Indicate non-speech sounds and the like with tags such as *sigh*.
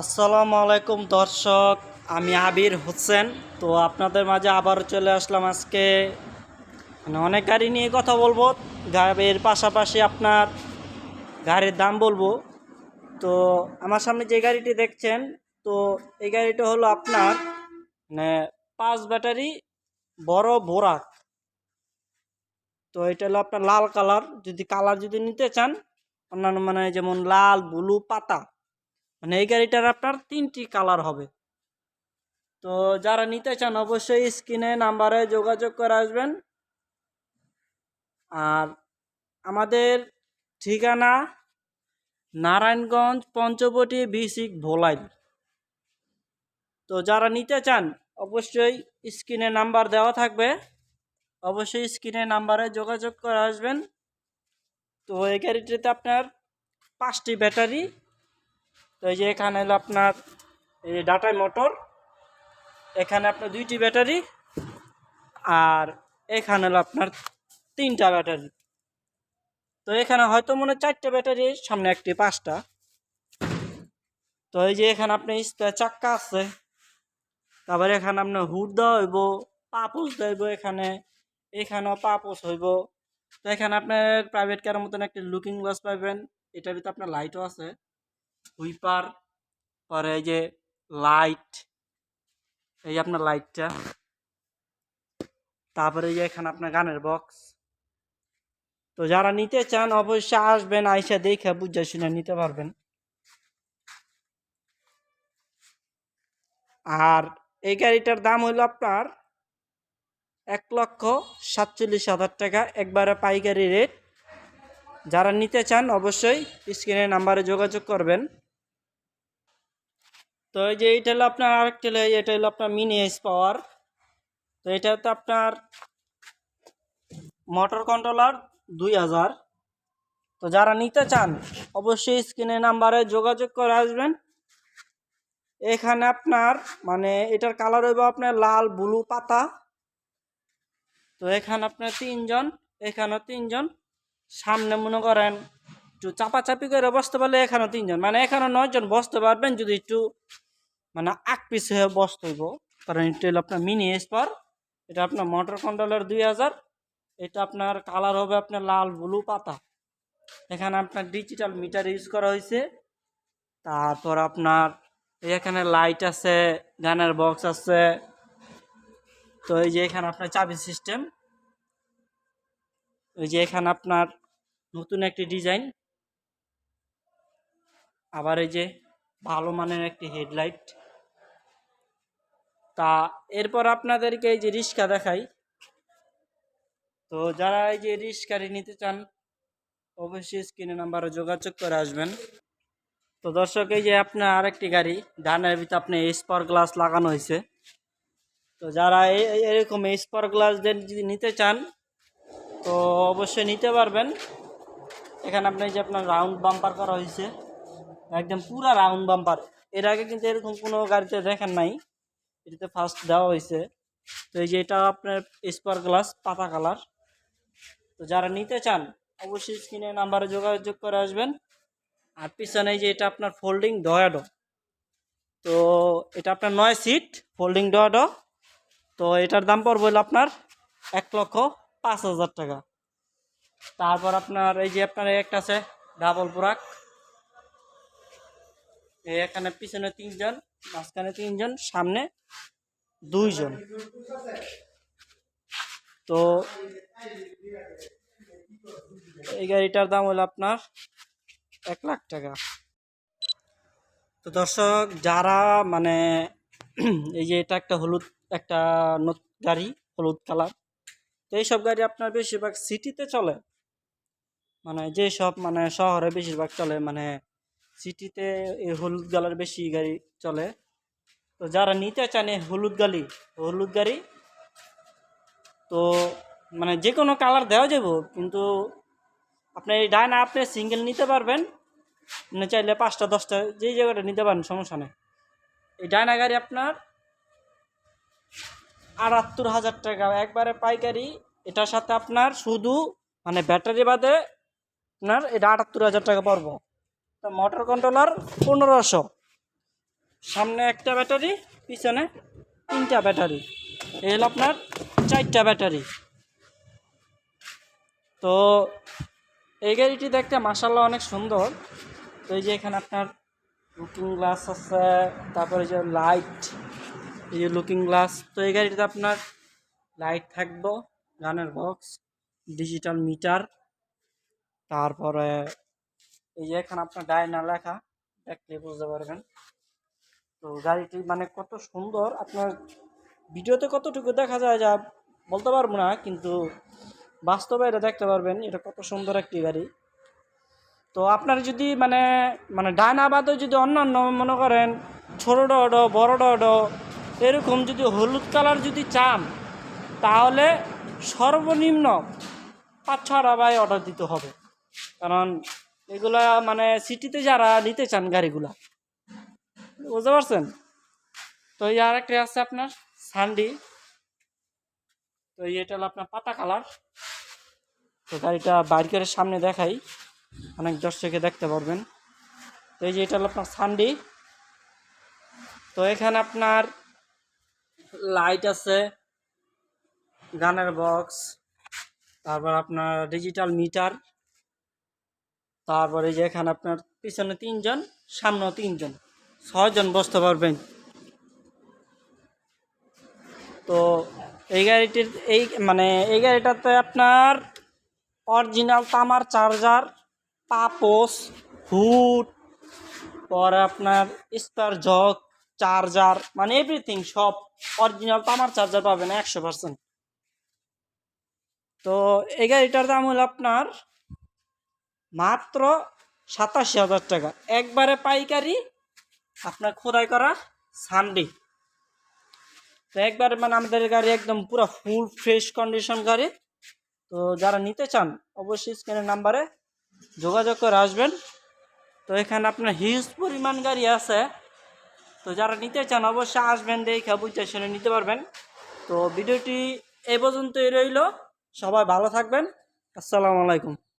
আসসালামু আলাইকুম দর্শক, আমি আবির হোসেন। তো আপনাদের মাঝে আবার চলে আসলাম আজকে। মানে অনেক গাড়ি নিয়ে কথা বলব, গাড়ির পাশাপাশি আপনার গাড়ির দাম বলব। তো আমার সামনে যে গাড়িটি দেখছেন, তো এই গাড়িটা হলো আপনার মানে পাঁচ ব্যাটারি, বড় বোরাক। তো এটা হলো আপনার লাল কালার, যদি কালার যদি নিতে চান, অন্যান্য মানে যেমন লাল, ব্লু, পাতা। মানে এই গাড়িটার আপনার তিনটি কালার হবে। তো যারা নিতে চান অবশ্যই স্ক্রিনে নাম্বারে যোগাযোগ করে আসবেন। আর আমাদের ঠিকানা নারায়ণগঞ্জ পঞ্চবটি বিসিক ভোলাই তো যারা নিতে চান অবশ্যই স্ক্রিনে নাম্বার দেওয়া থাকবে। অবশ্যই স্ক্রিনে নাম্বারে যোগাযোগ করে আসবেন। তো এই গাড়িটিতে আপনার পাঁচটি ব্যাটারি তো এই যে এখানে হলো আপনার এই ডাটা মোটর, এখানে আপনার দুইটি ব্যাটারি আর এখানে হলো আপনার তিনটা ব্যাটারি। তো এখানে হয়তো মনে চারটে ব্যাটারি, সামনে একটি পাঁচটা। তো এই যে এখানে আপনার স্পেয়ার চাক্কা আছে। তারপরে এখানে আপনার হুড দেওয়া হইব পাপোস দেব এখানে, এখানেও পাপোস হইব। তো এখানে আপনার প্রাইভেট কারের মতন একটি লুকিং গ্লাস পাবেন এটার ভিতরে আপনার লাইটও আছে। হুইপার পরে এই যে লাইট এই আপনার লাইটটা তারপরে এই যে এখানে আপনার গানের বক্স তো যারা নিতে চান, অবশ্যই আসবেন, আইসা দেখে বুঝে শুনে নিতে পারবেন। আর এই গাড়িটার দাম হলো আপনার এক লক্ষ সাতচল্লিশ হাজার টাকা। একবারে পাইকারি রেট যারা নিতে চান অবশ্যই স্ক্রিনের নাম্বারে যোগাযোগ করবেন। তো এই যে এইটা হলো আপনার আরেকটা হলো এটা হলো আপনার মিনি এস পাওয়ার তো এটা তো আপনার মোটর কন্ট্রোলার দুই হাজার। তো যারা নিতে চান অবশ্যই স্ক্রিনের নাম্বারে যোগাযোগ করে আসবেন। এখানে আপনার মানে এটার কালার হইব আপনার লাল ব্লু পাতা। তো এখানে আপনার তিনজন, এখানেও তিনজন। সামনে মনে করেন একটু চাপাচাপি করে বসতে পারলে এখানেও তিনজন মানে এখানে নয়জন বসতে পারবেন যদি একটু মানে আক পিস হয়ে বসতে হইব। কারণ এটা হলো আপনার মিনি স্পার এটা আপনার মোটর কন্ট্রোলার দুই হাজার, এটা আপনার কালার হবে আপনার লাল ব্লু পাতা। এখানে আপনার ডিজিটাল মিটার ইউজ করা হয়েছে তারপর আপনার এখানে লাইট আছে, গানের বক্স আছে। তো এই যে এখানে আপনার চাবি সিস্টেম ওই যে এখানে আপনার নতুন একটি ডিজাইন। আবার এই যে ভালো মানের একটি হেডলাইট। তা এরপর আপনাদেরকে এই যে রিক্সা দেখাই। তো যারা এই যে রিক্সাটি নিতে চান, অবশ্যই স্ক্রিনে নাম্বারে যোগাযোগ করে আসবেন। তো দর্শক, এই যে আপনার আরেকটি গাড়ি, ডানের ভিতরে আপনি স্পার গ্লাস লাগানো হয়েছে। তো যারা এরকম স্পার গ্লাস যদি নিতে চান, তো অবশ্যই নিতে পারবেন। এখানে আপনি এই যে আপনার রাউন্ড বাম্পার করা হয়েছে, একদম পুরা রাউন্ড বাম্পার এর আগে কিন্তু এরকম কোনো গাড়িতে দেখেন নাই, এটাতে ফার্স্ট দেওয়া হয়েছে। তো এই যে এটা আপনার স্পার গ্লাস পাতা কালার তো যারা নিতে চান, অবশ্যই স্ক্রিনে নাম্বারে যোগাযোগ করে আসবেন। আর পিছনে যে এটা আপনার ফোল্ডিং ডয়াডো তো এটা আপনার নয় সিট ফোল্ডিং ডয়াডো তো এটার দাম পড়বে হলো আপনার এক লক্ষ পাঁচ হাজার টাকা। তারপর আপনার এই যে আপনার একটা আছে ডাবল এই এখানে পিছনে তিনজন, মাঝখানে তিনজন, সামনে দুইজন। তো এই গাড়িটার দাম হলো আপনার এক লাখ টাকা। তো দর্শক, যারা মানে *clears throat* এই যে এটা একটা হলুদ, একটা গাড়ি, হলুদ কালার। তো এইসব গাড়ি আপনার বেশিরভাগ সিটিতে চলে। মানে যে সব মানে শহরে বেশিরভাগ চলে মানে সিটিতে এই হলুদ গালার বেশি গাড়ি চলে। তো যারা নিতে চান এই হলুদ গালি, হলুদ গাড়ি, তো মানে যে কোনো কালার দেওয়া যাব কিন্তু আপনি এই ডায়না আপনি সিঙ্গেল নিতে পারবেন মানে চাইলে পাঁচটা, দশটা যেই জায়গাটা নিতে পারেন, সমস্যা নেই। এই ডায়না গাড়ি আপনার আটাত্তর হাজার টাকা। একবারে পাইকারি, এটার সাথে আপনার শুধু মানে ব্যাটারি বাদে আপনার এটা আটাত্তর হাজার টাকা পড়ব। তো মোটর কন্ট্রোলার পনেরোশো। সামনে একটা ব্যাটারি, পিছনে তিনটা ব্যাটারি। এই হলো আপনার চারটা ব্যাটারি। তো এই গাড়িটি দেখতে মাসাল্লাহ অনেক সুন্দর। তো এই যে এখানে আপনার লুকিং গ্লাস আছে, তারপরে যে লাইট এই যে লুকিং গ্লাস তো এই গাড়িটিতে আপনার লাইট থাকব, গানের বক্স ডিজিটাল মিটার তারপরে এই এখানে আপনার ডায়না লেখা দেখলে বুঝতে পারবেন। তো গাড়িটি মানে কত সুন্দর, আপনার ভিডিওতে কতটুকু দেখা যায় যা বলতে পারব না, কিন্তু বাস্তবে এটা দেখতে পারবেন, এটা কত সুন্দর একটি গাড়ি। তো আপনার যদি মানে মানে ডায়না যদি অন্যান্য মনে করেন, ছোটো ডো বড় ডো এরকম যদি হলুদ কালার যদি চান, তাহলে সর্বনিম্ন পাঁচ ছ বাই অর্ডার দিতে হবে। কারণ এগুলা মানে সিটিতে যারা নিতে চান গাড়িগুলা, বুঝতে পারছেন? তো এই আর একটা আছে আপনার সানডি তো এটা হলো আপনার পাতা কালার। তো গাড়িটা বাইকের সামনে দেখাই, অনেক দর্শকে দেখতে পারবেন। তো এই যে এটা হলো আপনার সানডি তো এখানে আপনার লাইট আছে, গানের বক্স তারপর আপনার ডিজিটাল মিটার তারপরে যে এখানে আপনার পিছনে তিনজন সামনে তিনজন, ছয়জন বসতে পারবেন। তো এই গাড়িটির, এই মানে এই গাড়িটাতে আপনার অরিজিনাল তামার চার্জার পাপোস হুড, পরে আপনার স্টার জগ, চার্জার মানে এভরিথিং সব অরিজিনাল তামার চার্জার পাবেন একশো পার্সেন্ট। তো এই গাড়িটার দাম হলো আপনার মাত্র সাতাশি হাজার টাকা। একবারে পাইকারি, আপনার খোদাই করা সানডে তো একবারে মানে আমাদের গাড়ি একদম পুরো ফুল ফ্রেশ কন্ডিশন গাড়ি। তো যারা নিতে চান, অবশ্যই স্ক্রিনের নাম্বারে যোগাযোগ করে আসবেন। তো এখানে আপনার হিউজ পরিমাণ গাড়ি আছে। তো যারা নিতে চান, অবশ্যই আসবেন, দেখে বুঝতে শুনে নিতে পারবেন। তো ভিডিওটি এই পর্যন্তই রইল। সবাই ভালো থাকবেন। আসসালামু আলাইকুম।